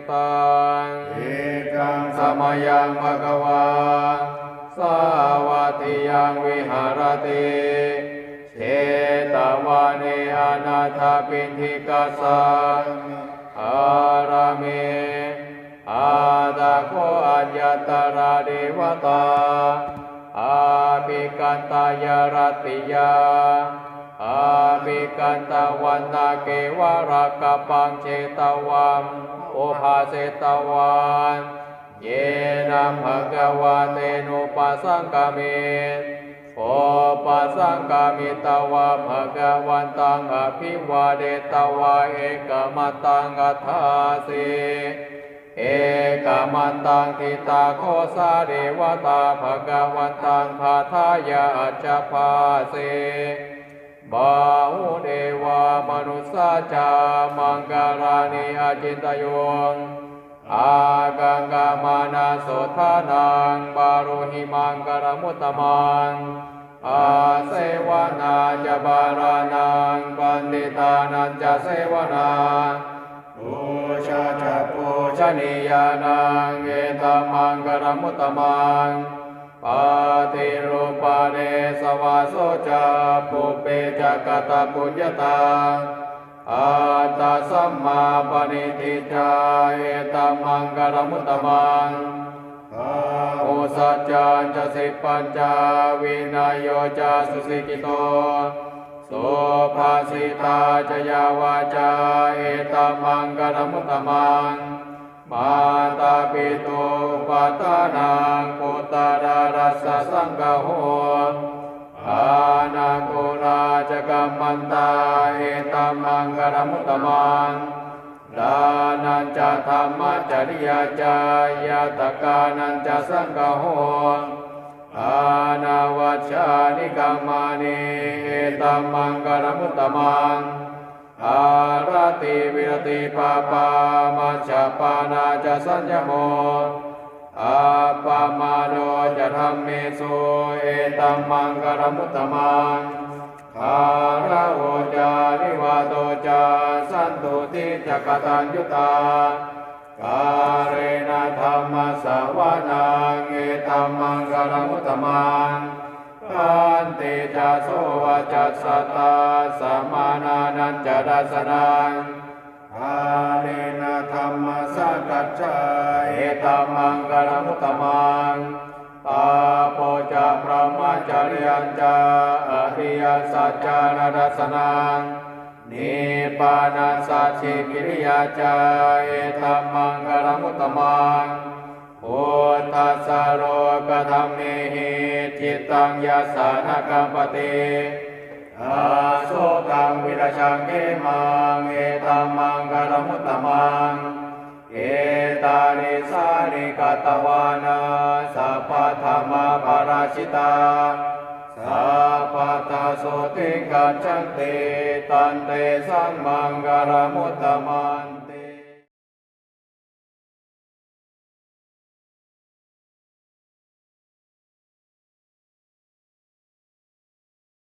สุตังเอกังสมยังภะคะวาสาวัติยังวิหารติเชตวานิอนาถปินทิกาสังอารามิอาตาโคอัญญตราเดวตาอาภิกันตายรติยาอาภิกันตวันนาเกวรากปังเชตวัมโอภาเสตวันเยนะภะคะวะเตนุปัสสังกามิโอปัสสังกามิตวะภะคะวันตังอภิวาเดตวะเอกมัตตังอัฏฐาสิเอกมันตังทิตาโคสาเดวตาภะคะวันตังภาทายาอัจจภาสิ บาหุเดวามนุสาจามังการานิอาจินตโยงอากังกามานาโสธานังบารุหิมังกรมุตตมังอาเสวนาจะบารานังปันติตานันจะเสวนาปูชาจะปูชนิยานังเอตมังกรมุตตมัง ปาติรูปาเนสวาโสจะปุเปจะกตาปุญญาตาอาตาสัมมาปณิทิจาเอตัมมังกรมุตตมังภาโอสัจจานจะสิปัญจาวินายโยจะสุสิกิโตโสภาสิตาจยาวาจาเอตัมมังกรมุตตมังมาตาปิโตปัตตา สสังกโหอานาโกราจกัมมันตาเอตัมมังกรมุตตมังดานันจะธรรมจริยาจายาตกานันจะสังกโหอานาวัชานิกามานิเอตัมมังกรมุตตมังอารติวิรติปาปามัจจปานาจะสัญญโม อาปามาโนจะทำเมสุเอตัมมังกรมุตตมังคาราโอจานิวาโตจาสันตุติจักตัญยุตากาเรนธรรมสาวนังเอตัมมังกรมุตตมังกันติจาโสวจัสสตาสมานานันจดัสนัง ตมังปาโปจะพระมจริยัญจาอริยสัจจานาดสนังนิพพานัสสัจฉิกิริยาจเอตัมมังกรมุตตมังพุทธัสโรกธรรมเมหิจิตตังยัสานกัมปติอาโสตังวิรชังเกมังเอตัมมังกรมุตตมัง สานิกตวานาสัพพธรรมปาราชิตาสัพพะตาโสติกัจจติตันเตสังมังกรมุตตมัน